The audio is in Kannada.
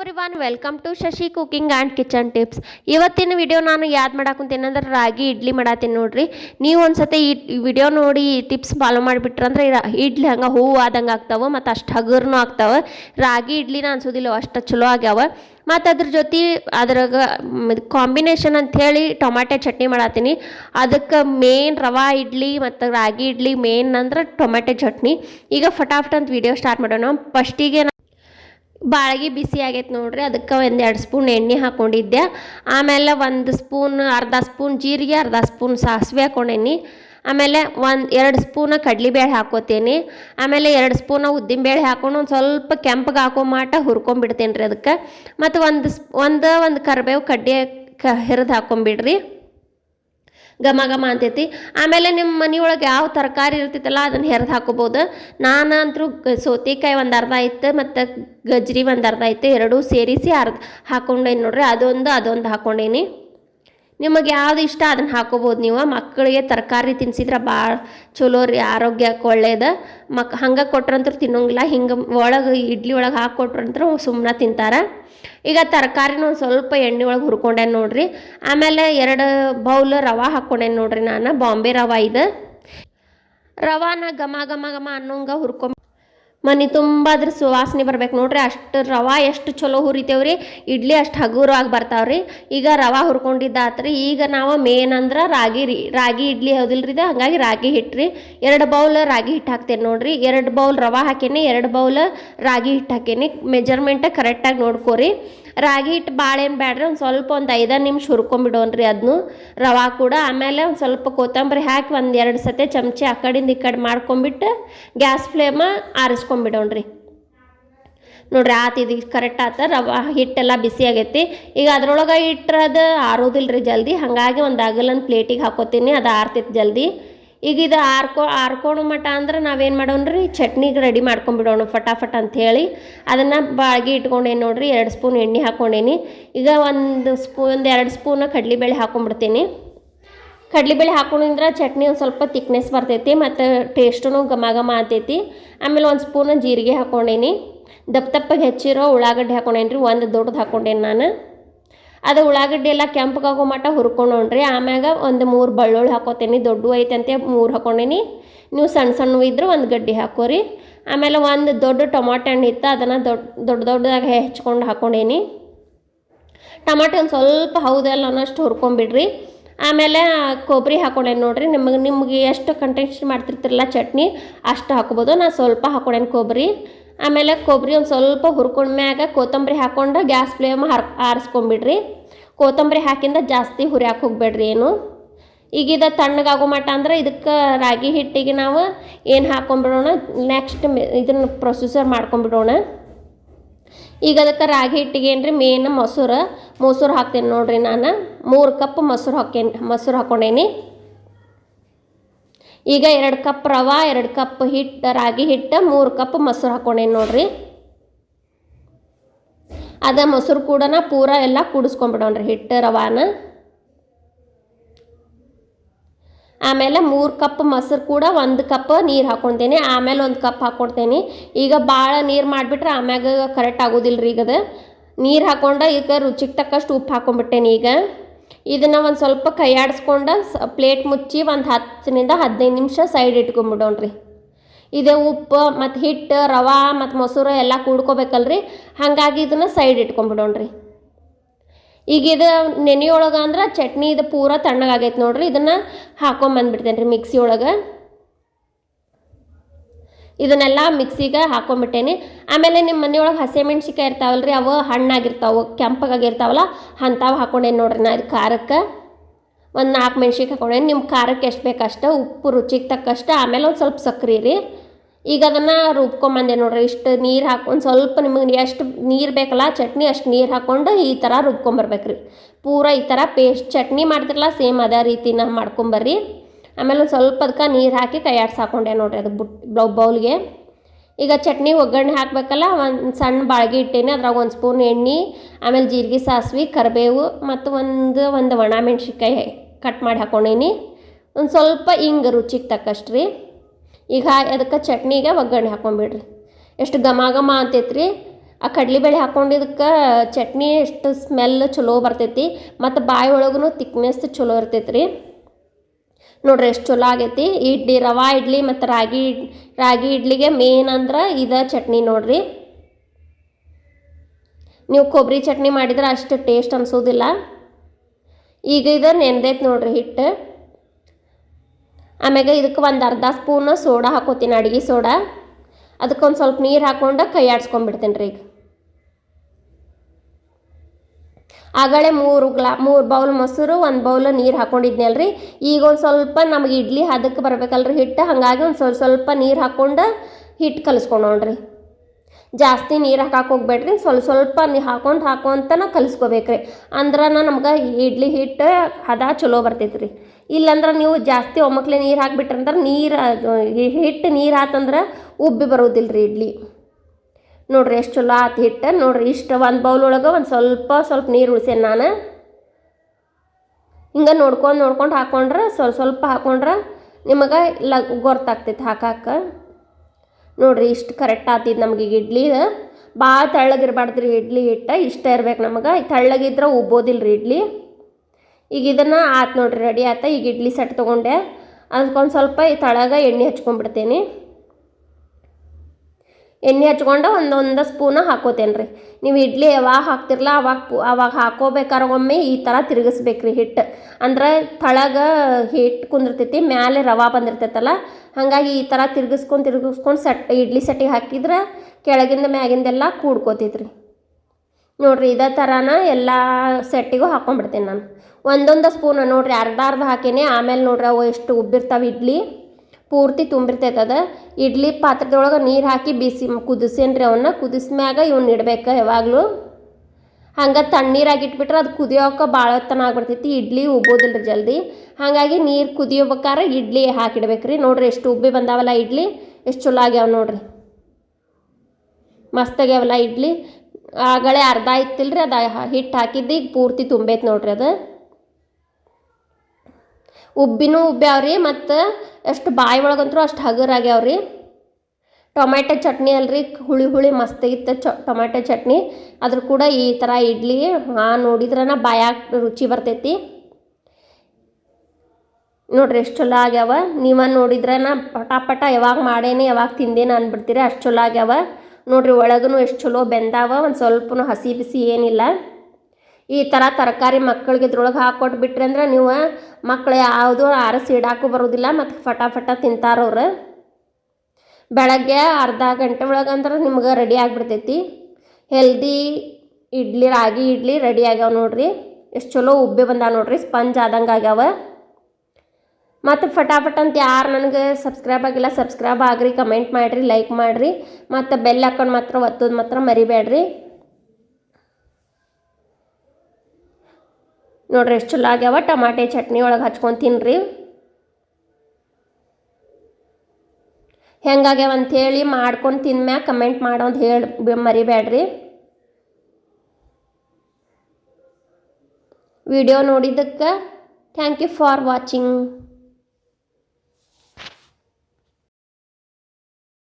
Everyone welcome to Shashi cooking and kitchen tips ಇವತ್ತಿನ ವಿಡಿಯೋ ನಾನು ಯಾವ್ದು ಮಾಡಾಕುಂತೀನಿ ಅಂದ್ರೆ ರಾಗಿ ಇಡ್ಲಿ ಮಾಡಾತೀನಿ ನೋಡ್ರಿ. ನೀವು ಒಂದ್ಸತಿ ಈ ವಿಡಿಯೋ ನೋಡಿ ಟಿಪ್ಸ್ ಫಾಲೋ ಮಾಡಿಬಿಟ್ರಂದ್ರೆ ಇಡ್ಲಿ ಹಂಗೆ ಹೂವು ಆದಂಗೆ ಆಗ್ತಾವೆ ಮತ್ತು ಅಷ್ಟು ಹಗುರ್ನು ಆಗ್ತಾವೆ. ರಾಗಿ ಇಡ್ಲಿನ ಅನ್ಸೋದಿಲ್ಲ, ಅಷ್ಟು ಚಲೋ ಆಗ್ಯಾವ. ಮತ್ತು ಅದ್ರ ಜೊತೆ ಅದ್ರಾಗ ಕಾಂಬಿನೇಷನ್ ಅಂಥೇಳಿ ಟೊಮಾಟೆ ಚಟ್ನಿ ಮಾಡತ್ತೀನಿ ಅದಕ್ಕೆ ಮೇನ್ ರವಾ ಇಡ್ಲಿ ಮತ್ತು ರಾಗಿ ಇಡ್ಲಿ ಮೇನ್ ಅಂದ್ರೆ ಟೊಮೆಟೊ ಚಟ್ನಿ. ಈಗ ಫಟಾಫಟ್ ಅಂತ ವಿಡಿಯೋ ಸ್ಟಾರ್ಟ್ ಮಾಡೋಣ. ಫಸ್ಟಿಗೆ ಬಾಳ್ಗಿ ಬಿಸಿ ಆಗೈತೆ ನೋಡ್ರಿ, ಅದಕ್ಕೆ ಒಂದು ಎರಡು ಸ್ಪೂನ್ ಎಣ್ಣೆ ಹಾಕ್ಕೊಂಡಿದ್ದೆ ಆಮೇಲೆ ಒಂದು ಸ್ಪೂನ್, ಅರ್ಧ ಸ್ಪೂನ್ ಜೀರಿಗೆ, ಅರ್ಧ ಸ್ಪೂನ್ ಸಾಸಿವೆ ಹಾಕೊಂಡೇನಿ. ಆಮೇಲೆ ಒಂದು ಎರಡು ಸ್ಪೂನ ಕಡ್ಲಿಬೇಳೆ ಹಾಕೋತೀನಿ. ಆಮೇಲೆ ಎರಡು ಸ್ಪೂನ ಉದ್ದಿನಬೇಳೆ ಹಾಕೊಂಡು ಒಂದು ಸ್ವಲ್ಪ ಕೆಂಪಗೆ ಹಾಕೋ ಮಾಟ ಹುರ್ಕೊಂಬಿಡ್ತೇನೆ ರೀ ಅದಕ್ಕೆ. ಮತ್ತು ಒಂದು ಒಂದು ಒಂದು ಕರಿಬೇವು ಕಡ್ಡಿ ಕ, ಹೆರಿದು ಹಾಕೊಂಬಿಡ್ರಿ ಘಮ ಘಮ ಅಂತೈತಿ. ಆಮೇಲೆ ನಿಮ್ಮ ಮನೆಯೊಳಗೆ ಯಾವ ತರಕಾರಿ ಇರ್ತೈತಲ್ಲ, ಅದನ್ನು ಹೆರ್ದು ಹಾಕೋಬೋದು. ನಾನು ಅಂತೂ ಸೌತೆಕಾಯಿ ಒಂದು ಅರ್ಧ ಇತ್ತು ಮತ್ತು ಗಜ್ರಿ ಒಂದು ಅರ್ಧ ಇತ್ತು ಎರಡೂ ಸೇರಿಸಿ ಅರ್ಧ ಹಾಕೊಂಡೇನಿ ನೋಡ್ರಿ. ಅದೊಂದು ಅದೊಂದು ಹಾಕೊಂಡೇನಿ. ನಿಮಗೆ ಯಾವ್ದು ಇಷ್ಟ ಅದನ್ನು ಹಾಕೋಬೋದು ನೀವು. ಮಕ್ಕಳಿಗೆ ತರಕಾರಿ ತಿನ್ಸಿದ್ರೆ ಭಾಳ ಚಲೋ ರೀ, ಆರೋಗ್ಯಕ್ಕೆ ಒಳ್ಳೇದು. ಮಕ್, ಹಂಗೆ ಕೊಟ್ರಂತೂ ತಿನ್ನೋಂಗಿಲ್ಲ. ಹಿಂಗೆ ಒಳಗೆ, ಇಡ್ಲಿ ಒಳಗೆ ಹಾಕಿ ಕೊಟ್ರಂತೂ ಸುಮ್ಮನೆ ತಿಂತಾರೆ. ಈಗ ತರಕಾರಿನ ಸ್ವಲ್ಪ ಎಣ್ಣೆ ಒಳಗೆ ಹುರ್ಕೊಂಡೆ ನೋಡ್ರಿ. ಆಮೇಲೆ ಎರಡು ಬೌಲ್ ರವಾ ಹಾಕ್ಕೊಂಡೇನೆ ನೋಡ್ರಿ ನಾನು, ಬಾಂಬೆ ರವಾ ಇದು. ರವಾನ ಘಮ ಘಮ ಘಮ ಅನ್ನೋಂಗೆ ಹುರ್ಕೊಂಡ್ ಮನೆ ತುಂಬ ಅದ್ರ ಸುವಾಸನೆ ಬರ್ಬೇಕು. ನೋಡ್ರಿ ಅಷ್ಟು ರವೆ ಎಷ್ಟು ಚಲೋ ಹುರಿತೇವ್ರಿ ಇಡ್ಲಿ ಅಷ್ಟು ಹಗುರವಾಗಿ ಬರ್ತಾವ್ರಿ ಈಗ ರವೆ ಹುರ್ಕೊಂಡಿದ್ದಾತ್ರಿ ಈಗ ನಾವು ಮೇನ್ ಅಂದ್ರೆ ರಾಗಿ ರೀ. ರಾಗಿ, ಇಡ್ಲಿ ಹೌದಿಲ್ರಿ ಇದು. ಹಂಗಾಗಿ ರಾಗಿ ಹಿಟ್ಟು ಎರಡು ಬೌಲ್ ರಾಗಿ ಹಿಟ್ಟು ಹಾಕ್ತೇನೆ ನೋಡ್ರಿ. ಎರಡು ಬೌಲ್ ರವೆ ಹಾಕೇನಿ. ಎರಡು ಬೌಲ್ ರಾಗಿ ಹಿಟ್ಟು ಹಾಕೇನಿ. ಮೆಜರ್ಮೆಂಟ್ ಕರೆಕ್ಟಾಗಿ ನೋಡ್ಕೋರಿ. ರಾಗಿ ಹಿಟ್ಟು ಭಾಳ ಏನು ಬ್ಯಾಡ್ರಿ, ಒಂದು ಸ್ವಲ್ಪ ಒಂದು ಐದಾರು ನಿಮಿಷ ಹುರ್ಕೊಂಬಿಡೋನ್ರಿ ಅದನ್ನು ರವೆ ಕೂಡ ಆಮೇಲೆ ಒಂದು ಸ್ವಲ್ಪ ಕೊತ್ತಂಬರಿ ಹಾಕಿ ಒಂದು ಎರಡು ಸತೆ ಚಮಚೆ ಆ ಕಡೆಯಿಂದ ಈ ಕಡೆ ಮಾಡ್ಕೊಂಬಿಟ್ಟು ಗ್ಯಾಸ್ ಫ್ಲೇಮ ಆರಿಸ್ಕೊಂಬಿಡೋಣ್ರಿ. ನೋಡ್ರಿ ಆತು ಇದು ಕರೆಕ್ಟ್ ಆತ, ರವಾ ಹಿಟ್ಟೆಲ್ಲ ಬಿಸಿ ಆಗೈತಿ. ಈಗ ಅದ್ರೊಳಗೆ ಇಟ್ಟರೆ ಆರೋದಿಲ್ಲ ರೀ ಜಲ್ದಿ, ಹಾಗಾಗಿ ಒಂದು ಅಗಲೊಂದು ಪ್ಲೇಟಿಗೆ ಹಾಕೋತೀನಿ, ಅದು ಆರ್ತಿತ್ತು ಜಲ್ದಿ. ಈಗ ಇದು ಆರ್ಕೊ ಆರ್ಕೊಳೋ ಮಟ ಅಂದ್ರೆ ನಾವೇನು ರೀ ಚಟ್ನಿಗೆ ರೆಡಿ ಮಾಡ್ಕೊಂಬಿಡೋಣ ಫಟಾಫಟ್ ಅಂಥೇಳಿ ಅದನ್ನು ಬಾಳ್ಗಿ ಇಟ್ಕೊಂಡೇನಿ ನೋಡ್ರಿ, ಎರಡು ಸ್ಪೂನ್ ಎಣ್ಣೆ ಹಾಕ್ಕೊಂಡೇನಿ ಈಗ ಒಂದು ಸ್ಪೂನ್ ಒಂದು ಎರಡು ಸ್ಪೂನ್ ಕಡಲೆಬೇಳೆ ಹಾಕೊಂಡ್ಬಿಡ್ತೀನಿ ಕಡಲೆಬೇಳೆ ಹಾಕೊಂಡಿದ್ರೆ ಚಟ್ನಿ ಒಂದು ಸ್ವಲ್ಪ ತಿಕ್ನೆಸ್ ಬರ್ತೈತಿ ಮತ್ತು ಟೇಸ್ಟೂ ಘಮ ಘಮ ಅಂತೈತಿ. ಆಮೇಲೆ ಒಂದು ಸ್ಪೂನ್ ಜೀರಿಗೆ ಹಾಕ್ಕೊಂಡೇನಿ ದಪ್ಪ ದಪ್ಪಗೆ ಹೆಚ್ಚಿರೋ ಉಳ್ಳಾಗಡ್ಡೆ ಹಾಕೊಂಡೇನಿ ರೀ ಒಂದು ದೊಡ್ಡದು ಹಾಕ್ಕೊಂಡೇನಿ ನಾನು. ಅದು ಉಳ್ಳಾಗಡ್ಡಿ ಎಲ್ಲ ಕೆಂಪಗಾಗೋ ಮಟ್ಟ ಹುರ್ಕೊಂಡ್ರಿ ಆಮ್ಯಾಗ ಒಂದು ಮೂರು ಬಳ್ಳುಳ್ಳಿ ಹಾಕೋತೀನಿ. ದೊಡ್ಡ ಐತಂತೆ ಮೂರು ಹಾಕೊಂಡೇನಿ. ನೀವು ಸಣ್ಣ ಸಣ್ಣ ಇದ್ರೆ ಒಂದು ಗಡ್ಡಿ ಹಾಕೋರಿ. ಆಮೇಲೆ ಒಂದು ದೊಡ್ಡ ಟೊಮಾಟೊ ಹಣ್ಣು ಇತ್ತು ಅದನ್ನು ದೊಡ್ಡ ದೊಡ್ಡ ದೊಡ್ಡದಾಗ ಹೆಚ್ಕೊಂಡು ಹಾಕೊಂಡೇನಿ. ಟಮಾಟೆ ಒಂದು ಸ್ವಲ್ಪ ಹೌದಲ್ಲ ಅನ್ನೋಷ್ಟು ಹುರ್ಕೊಂಬಿಡ್ರಿ. ಆಮೇಲೆ ಕೊಬ್ಬರಿ ಹಾಕೊಂಡೇನಿ ನೋಡಿರಿ. ನಿಮಗೆ, ನಿಮ್ಗೆ ಎಷ್ಟು ಕಂಟೆನ್ಶನ್ ಮಾಡ್ತಿರ್ತಿರಲ್ಲ ಚಟ್ನಿ, ಅಷ್ಟು ಹಾಕ್ಬೋದು. ನಾನು ಸ್ವಲ್ಪ ಹಾಕೊಂಡೇನಿ ಕೊಬ್ಬರಿ ಆಮೇಲೆ ಕೊಬ್ಬರಿ ಒಂದು ಸ್ವಲ್ಪ ಹುರ್ಕೊಂಡ್ಮ್ಯಾಗ ಕೊತ್ತಂಬರಿ ಹಾಕ್ಕೊಂಡು ಗ್ಯಾಸ್ ಫ್ಲೇಮ್ ಹರ್, ಆರಿಸ್ಕೊಂಬಿಡ್ರಿ. ಕೊತ್ತಂಬರಿ ಹಾಕಿಂದ ಜಾಸ್ತಿ ಹುರಿಯಾಕೆ ಹೋಗ್ಬೇಡ್ರಿ ಏನು. ಈಗಿದ ತಣ್ಣಗಾಗೋ ಮಟ್ಟ ಅಂದ್ರೆ ಇದಕ್ಕೆ ರಾಗಿ ಹಿಟ್ಟಿಗೆ ನಾವು ಏನು ಹಾಕೊಂಡ್ಬಿಡೋಣ ನೆಕ್ಸ್ಟ್ ಇದನ್ನು ಪ್ರೊಸೆಸರ್ ಮಾಡ್ಕೊಂಬಿಡೋಣ. ಈಗ ಅದಕ್ಕೆ ರಾಗಿ ಹಿಟ್ಟಿಗೆ ಏನ್ರಿ ಮೇನ್ ಮೊಸರು ಮೊಸರು ಹಾಕ್ತೀನಿ ನೋಡ್ರಿ ನಾನು. ಮೂರು ಕಪ್ ಮೊಸರು ಹಾಕೇನಿ ಮೊಸರು ಹಾಕೊಂಡೇನಿ. ಈಗ ಎರಡು ಕಪ್ ರವೆ, ಎರಡು ಕಪ್ ಹಿಟ್ಟು ರಾಗಿ ಹಿಟ್ಟು, ಮೂರು ಕಪ್ ಮೊಸರು ಹಾಕೊಂಡೇನು ನೋಡ್ರಿ. ಅದ ಮೊಸರು ಕೂಡ ಪೂರ ಎಲ್ಲ ಕೂಡಿಸ್ಕೊಂಬಿಡೋಣ್ರಿ ಹಿಟ್ಟು, ರವಾನ. ಆಮೇಲೆ ಮೂರು ಕಪ್ ಮೊಸರು ಕೂಡ ಒಂದು ಕಪ್ ನೀರು ಹಾಕೊಳ್ತೇನೆ ಆಮೇಲೆ ಒಂದು ಕಪ್ ಹಾಕೊಳ್ತೇನೆ ಈಗ ಭಾಳ ನೀರು ಮಾಡಿಬಿಟ್ರೆ ಆಮ್ಯಾಗ ಕರೆಕ್ಟ್ ಆಗೋದಿಲ್ಲ ರೀ ಈಗ ಅದು ನೀರು ಹಾಕೊಂಡ ಈಗ ರುಚಿಗೆ ತಕ್ಕಷ್ಟು ಉಪ್ಪು ಹಾಕೊಂಡ್ಬಿಟ್ಟೇನೆ ಈಗ. ಇದನ್ನು ಒಂದು ಸ್ವಲ್ಪ ಕೈಯಾಡಿಸ್ಕೊಂಡು ಸ ಪ್ಲೇಟ್ ಮುಚ್ಚಿ ಒಂದು ಹತ್ತರಿಂದ ಹದಿನೈದು ನಿಮಿಷ ಸೈಡ್ ಇಟ್ಕೊಂಬಿಡೋಣ್ರಿ. ಇದೇ ಉಪ್ಪು ಮತ್ತು ಹಿಟ್ಟು, ರವೆ ಮತ್ತು ಮೊಸರು ಎಲ್ಲ ಕೂಡ್ಕೋಬೇಕಲ್ರಿ. ಹಾಗಾಗಿ ಇದನ್ನು ಸೈಡ್ ಇಟ್ಕೊಂಬಿಡೋಣ್ರಿ. ಈಗ ಇದು ನೆನೆಯೊಳಗೆ ಅಂದ್ರೆ ಚಟ್ನಿ ಇದು ಪೂರ ತಣ್ಣಗಾಗೈತೆ ನೋಡ್ರಿ. ಇದನ್ನು ಹಾಕೊಂಬಂದ್ಬಿಡ್ತೇನೆ ರೀ ಮಿಕ್ಸಿ ಒಳಗೆ ಇದನ್ನೆಲ್ಲ ಮಿಕ್ಸಿಗೆ ಹಾಕೊಂಡ್ಬಿಟ್ಟೇನಿ ಆಮೇಲೆ ನಿಮ್ಮ ಮನೆಯೊಳಗೆ ಹಸಿಮೆಣ್ಸಿಕಾಯಿ ಇರ್ತಾವಲ್ಲ ರೀ ಅವು ಹಣ್ಣಾಗಿರ್ತಾವೆ, ಕೆಂಪಗಾಗಿರ್ತಾವಲ್ಲ, ಅಂಥವು ಹಾಕೊಂಡೇನಿ ನೋಡ್ರಿ ನಾ ಇದು ಖಾರಕ್ಕೆ. ಒಂದು ನಾಲ್ಕು ಮೆಣ್ಸಿಗೆ ಹಾಕೊಂಡೇನಿ ನಿಮ್ಮ ಖಾರಕ್ಕೆ ಎಷ್ಟು ಬೇಕಷ್ಟು, ಉಪ್ಪು ರುಚಿಗೆ ತಕ್ಕಷ್ಟು, ಆಮೇಲೆ ಒಂದು ಸ್ವಲ್ಪ ಸಕ್ಕರೆ ರೀ. ಈಗ ಅದನ್ನು ರುಬ್ಕೊಂಬಂದೆ ನೋಡ್ರಿ, ಇಷ್ಟು ನೀರು ಹಾಕೊಂಡು ಸ್ವಲ್ಪ ನಿಮಗೆ ಎಷ್ಟು ನೀರು ಬೇಕಲ್ಲ, ಚಟ್ನಿ ಅಷ್ಟು ನೀರು ಹಾಕ್ಕೊಂಡು ಈ ಥರ ರುಬ್ಕೊಂಬರ್ಬೇಕು ರೀ ಪೂರ ಈ ಥರ ಪೇಸ್ಟ್ ಚಟ್ನಿ ಮಾಡ್ತಿರಲ್ಲ ಸೇಮ್ ಅದೇ ರೀತಿನ ಮಾಡ್ಕೊಂಬರ್ರಿ. ಆಮೇಲೆ ಒಂದು ಸ್ವಲ್ಪ ಅದಕ್ಕೆ ನೀರು ಹಾಕಿ ಕೈಯಾಡ್ಸಿ ಹಾಕೊಂಡೆ ನೋಡ್ರಿ ಅದು ಬುಟ್ ಬೌಲ್ಗೆ. ಈಗ ಚಟ್ನಿ ಒಗ್ಗರಣೆ ಹಾಕಬೇಕಲ್ಲ, ಒಂದು ಸಣ್ಣ ಬಾಳ್ಗೆ ಇಟ್ಟೇನಿ, ಅದ್ರಾಗ ಒಂದು ಸ್ಪೂನ್ ಎಣ್ಣೆ, ಆಮೇಲೆ ಜೀರಿಗೆ ಸಾಸಿವೆ, ಕರಿಬೇವು ಮತ್ತು ಒಂದು ಒಂದು ಒಣ ಮೆಣ್ಸಿನ್ಕಾಯಿ ಕಟ್ ಮಾಡಿ ಹಾಕೊಂಡೀನಿ. ಒಂದು ಸ್ವಲ್ಪ ಹಿಂಗೆ ರುಚಿಗೆ ತಕ್ಕಷ್ಟು ರೀ ಈಗ ಅದಕ್ಕೆ ಚಟ್ನಿಗೆ ಒಗ್ಗರಣೆ ಹಾಕೊಂಬಿಡ್ರಿ ಎಷ್ಟು ಘಮ ಘಮ ಅಂತೈತ್ರಿ. ಆ ಕಡ್ಲಿಬೇಳೆ ಹಾಕೊಂಡಿದ್ದಕ್ಕೆ ಚಟ್ನಿ ಎಷ್ಟು ಸ್ಮೆಲ್ ಚಲೋ ಬರ್ತೈತಿ, ಮತ್ತು ಬಾಯಿ ಒಳಗೂ ತಿಕ್ನೆಸ್ ಚಲೋ ಇರ್ತೈತ್ರಿ. ನೋಡ್ರಿ ಎಷ್ಟು ಚಲೋ ಆಗೈತಿ. ಇಡ್ಲಿ, ರವಾ ಇಡ್ಲಿ ಮತ್ತು ರಾಗಿ ರಾಗಿ ಇಡ್ಲಿಗೆ ಮೇನ್ ಅಂದ್ರೆ ಇದು ಚಟ್ನಿ ನೋಡ್ರಿ. ನೀವು ಕೊಬ್ಬರಿ ಚಟ್ನಿ ಮಾಡಿದ್ರೆ ಅಷ್ಟು ಟೇಸ್ಟ್ ಅನ್ಸೋದಿಲ್ಲ. ಈಗ ಇದು ನೆನ್ದೈತೆ ನೋಡ್ರಿ ಹಿಟ್ಟು. ಆಮ್ಯಾಗ ಇದಕ್ಕೆ ಒಂದು ಅರ್ಧ ಸ್ಪೂನ್ ಸೋಡಾ ಹಾಕೋತೀನಿ ಅಡುಗೆ ಸೋಡಾ. ಅದಕ್ಕೊಂದು ಸ್ವಲ್ಪ ನೀರು ಹಾಕ್ಕೊಂಡು ಕೈ ರೀ ಈಗ. ಆಗಳೇ ಮೂರು ಗ್ಲಾ, ಮೂರು ಬೌಲ್ ಮೊಸರು, ಒಂದು ಬೌಲ್ ನೀರು ಹಾಕ್ಕೊಂಡಿದ್ನಲ್ರಿ ಈಗ ಒಂದು ಸ್ವಲ್ಪ ನಮಗೆ ಇಡ್ಲಿ ಹದಕ್ಕೆ ಬರ್ಬೇಕಲ್ರಿ ಹಿಟ್ಟು. ಹಾಗಾಗಿ ಒಂದು ಸ್ವಲ್ಪ ಸ್ವಲ್ಪ ನೀರು ಹಾಕ್ಕೊಂಡು ಹಿಟ್ಟು ಕಲಿಸ್ಕೊಂಡೋಣ್ರಿ. ಜಾಸ್ತಿ ನೀರು ಹಾಕಕ್ಕೆ ಹೋಗ್ಬೇಡ್ರಿ ಸ್ವಲ್ಪ ಸ್ವಲ್ಪ ನೀ ಹಾಕೊಂಡು, ಹಾಕೊಂತನ ಕಲಿಸ್ಕೋಬೇಕ್ರಿ. ಅಂದ್ರೆ ನಮ್ಗೆ ಇಡ್ಲಿ ಹಿಟ್ಟು ಹದ ಚಲೋ ಬರ್ತೈತೆ ರೀ ಇಲ್ಲಾಂದ್ರೆ ನೀವು ಜಾಸ್ತಿ ಒಮ್ಮಕ್ಲೆ ನೀರು ಹಾಕ್ಬಿಟ್ರಂದ್ರೆ ನೀರು ಹಿಟ್ಟು ನೀರು ಆತಂದ್ರೆ ಉಬ್ಬಿ ಬರೋದಿಲ್ಲ ರೀ ಇಡ್ಲಿ. ನೋಡ್ರಿ ಎಷ್ಟು ಚಲೋ ಆತು ಹಿಟ್ಟು. ನೋಡ್ರಿ ಇಷ್ಟು ಒಂದು ಬೌಲ್ ಒಳಗೆ ಒಂದು ಸ್ವಲ್ಪ ಸ್ವಲ್ಪ ನೀರು ಉಳಿಸೇನೆ ನಾನು. ಹಿಂಗೆ ನೋಡ್ಕೊಂಡು ನೋಡ್ಕೊಂಡು ಹಾಕ್ಕೊಂಡ್ರೆ ಸ್ವಲ್ಪ ಸ್ವಲ್ಪ ಹಾಕ್ಕೊಂಡ್ರೆ ನಿಮಗೆ ಲ ಗೊತ್ತಾಗ್ತೈತೆ ಹಾಕಾಕ. ನೋಡ್ರಿ ಇಷ್ಟು ಕರೆಕ್ಟ್ ಆತಿದ್ದು ನಮಗೆ ಈಗ ಇಡ್ಲಿ. ಭಾಳ ತೆಳ್ಳಗಿರ್ಬಾರ್ದು ರೀ ಇಡ್ಲಿ ಹಿಟ್ಟು. ಇಷ್ಟ ಇರ್ಬೇಕು ನಮಗೆ. ತೆಳ್ಳಗಿದ್ರೆ ಉಬ್ಬೋದಿಲ್ಲ ರೀ ಇಡ್ಲಿ. ಈಗ ಇದನ್ನು ಆತು ನೋಡ್ರಿ ರೆಡಿ ಆತ. ಈಗ ಇಡ್ಲಿ ಸೆಟ್ ತೊಗೊಂಡೆ. ಅದಕ್ಕೊಂದು ಸ್ವಲ್ಪ ಈ ತಳಗ ಎಣ್ಣೆ ಹಚ್ಕೊಂಡ್ಬಿಡ್ತೀನಿ ಎಣ್ಣೆ ಹಚ್ಕೊಂಡು ಒಂದೊಂದು ಒಂದು ಸ್ಪೂನ ಹಾಕೋತೇನೆ ರೀ ನೀವು ಇಡ್ಲಿ ಯಾವಾಗ ಹಾಕ್ತಿರಲ್ಲ ಅವಾಗ ಅವಾಗ ಹಾಕೋಬೇಕಾರೆ ಒಮ್ಮೆ ಈ ಥರ ತಿರುಗಿಸ್ಬೇಕು ರೀ ಹಿಟ್ಟು ಅಂದ್ರೆ ತಳಗ ಹಿಟ್ಟು ಕುಂದಿರ್ತೈತಿ, ಮ್ಯಾಲೆ ರವೆ ಬಂದಿರ್ತೈತಲ್ಲ, ಹಾಗಾಗಿ ಈ ಥರ ತಿರುಗಿಸ್ಕೊಂಡು ತಿರುಗಿಸ್ಕೊಂಡು ಸಟ್, ಇಡ್ಲಿ ಸೆಟ್ಟಿಗೆ ಹಾಕಿದ್ರೆ ಕೆಳಗಿಂದ ಮ್ಯಾಗಿಂದೆಲ್ಲ ಕೂಡ್ಕೋತೈತ್ರಿ. ನೋಡ್ರಿ ಇದೇ ಥರನ ಎಲ್ಲ ಸೆಟ್ಟಿಗೂ ಹಾಕೊಂಡ್ಬಿಡ್ತೀನಿ ನಾನು. ಒಂದೊಂದು ಸ್ಪೂನ್ ನೋಡ್ರಿ ಅರ್ಧ ಅರ್ಧ ಹಾಕೀನಿ, ಆಮೇಲೆ ನೋಡ್ರಿ ಅವು ಎಷ್ಟು ಉಬ್ಬಿರ್ತಾವೆ ಇಡ್ಲಿ. ಪೂರ್ತಿ ತುಂಬಿರ್ತೈತೆ ಅದು. ಇಡ್ಲಿ ಪಾತ್ರದೊಳಗೆ ನೀರು ಹಾಕಿ ಬಿಸಿ ಕುದಿಸೇನ್ರಿ ಅವನ್ನ ಕುದಿಸ್ಮ್ಯಾಗ ಇವ್ನ ಇಡ್ಬೇಕು ಯಾವಾಗಲೂ. ಹಂಗೆ ತಣ್ಣೀರಾಗಿ ಇಟ್ಬಿಟ್ರೆ ಅದು ಕುದಿಯೋಕೆ ಭಾಳ ತನ ಆಗ್ಬಿಡ್ತೈತಿ. ಇಡ್ಲಿ ಉಬ್ಬೋದಿಲ್ಲ ರೀ ಜಲ್ದಿ. ಹಾಗಾಗಿ ನೀರು ಕುದಿಯೋಬೇಕಾರೆ ಇಡ್ಲಿ ಹಾಕಿಡ್ಬೇಕು ರೀ ನೋಡ್ರಿ ಎಷ್ಟು ಉಬ್ಬಿ ಬಂದಾವಲ್ಲ ಇಡ್ಲಿ. ಎಷ್ಟು ಚಲೋ ಆಗ್ಯಾವ ನೋಡ್ರಿ. ಮಸ್ತಾಗ್ಯಾವಲ್ಲ ಇಡ್ಲಿ. ಆಗಳೇ ಅರ್ಧ ಇತ್ತಿಲ್ರಿ ಅದು ಹಿಟ್ಟು ಹಾಕಿದ್ದು ಈಗ ಪೂರ್ತಿ ತುಂಬೈತೆ ನೋಡ್ರಿ ಅದು. ಉಬ್ಬಿನೂ ಉಬ್ಬ್ಯಾವ್ರಿ ಮತ್ತು ಎಷ್ಟು ಬಾಯಿ ಒಳಗಂತೂ ಅಷ್ಟು ಹಗುರಾಗ್ಯಾವ್ರಿ ಟೊಮ್ಯಾಟೊ ಚಟ್ನಿ ಅಲ್ರಿ, ಹುಳಿ ಹುಳಿ ಮಸ್ತಾಗಿತ್ತು ಚ, ಟೊಮ್ಯಾಟೊ ಚಟ್ನಿ. ಅದ್ರ ಕೂಡ ಈ ಥರ ಇಡ್ಲಿ ಹಾಂ ನೋಡಿದ್ರನ ಬಾಯಾಗ ರುಚಿ ಬರ್ತೈತಿ. ನೋಡ್ರಿ ಎಷ್ಟು ಚಲೋ ಆಗ್ಯಾವ. ನೀವ ನೋಡಿದ್ರನ ಪಟ ಯಾವಾಗ ಮಾಡೇನಿ, ಯಾವಾಗ ತಿಂದೇನೆ ಅನ್ಬಿಡ್ತೀರಿ, ಅಷ್ಟು ಚಲೋ ಆಗ್ಯಾವ. ನೋಡ್ರಿ ಒಳಗೂ ಎಷ್ಟು ಚಲೋ ಬೆಂದಾವ, ಒಂದು ಸ್ವಲ್ಪನೂ ಹಸಿ ಬಿಸಿ ಏನಿಲ್ಲ. ಈ ಥರ ತರಕಾರಿ ಮಕ್ಕಳಿಗೆ ಇದ್ರೊಳಗೆ ಹಾಕ್ಕೊಟ್ಬಿಟ್ರಿ ಅಂದ್ರೆ ನೀವು ಮಕ್ಳು ಯಾವುದು ಆರಿಸಿ ಇಡಾಕು ಬರೋದಿಲ್ಲ ಮತ್ತು ಫಟಾಫಟ ತಿಂತಾರವ್ರು ಬೆಳಗ್ಗೆ ಅರ್ಧ ಗಂಟೆ ಒಳಗೆ ಅಂದ್ರೆ ನಿಮ್ಗೆ ರೆಡಿ ಆಗಿಬಿಡ್ತೈತಿ. ಹೆಲ್ದಿ ಇಡ್ಲಿ, ರಾಗಿ ಇಡ್ಲಿ ರೆಡಿ ಆಗ್ಯಾವ ನೋಡ್ರಿ. ಎಷ್ಟು ಚಲೋ ಉಬ್ಬಿ ಬಂದಾವ ನೋಡ್ರಿ ಸ್ಪಂಜ್ ಆದಂಗೆ ಆಗ್ಯಾವ. ಮತ್ತು ಫಟಾಫಟ್ ಅಂತ ಯಾರು ನನಗೆ ಸಬ್ಸ್ಕ್ರೈಬ್ ಆಗಿಲ್ಲ ಸಬ್ಸ್ಕ್ರೈಬ್ ಆಗ್ರಿ ಕಮೆಂಟ್ ಮಾಡಿರಿ ಲೈಕ್ ಮಾಡಿರಿ. ಮತ್ತು ಬೆಲ್ ಹಾಕೊಂಡು ಮಾತ್ರ ಒತ್ತೋದು ಮಾತ್ರ ಮರಿಬೇಡ್ರಿ. ನೋಡ್ರಿ ಎಷ್ಟು ಚಲೋ ಆಗ್ಯಾವ. ಟಮಾಟೆ ಚಟ್ನಿ ಒಳಗೆ ಹಚ್ಕೊಂಡು ತಿನ್ರಿ. ಹೆಂಗಾಗ್ಯಾವ ಅಂಥೇಳಿ ಮಾಡ್ಕೊಂಡು ತಿನ್ಮ್ಯಾಗ ಕಮೆಂಟ್ ಮಾಡೋ ಅಂತ ಹೇಳಿ ಮರಿಬೇಡ್ರಿ ವಿಡಿಯೋ ನೋಡಿದ್ದಕ್ಕೆ ಥ್ಯಾಂಕ್ ಯು ಫಾರ್ ವಾಚಿಂಗ್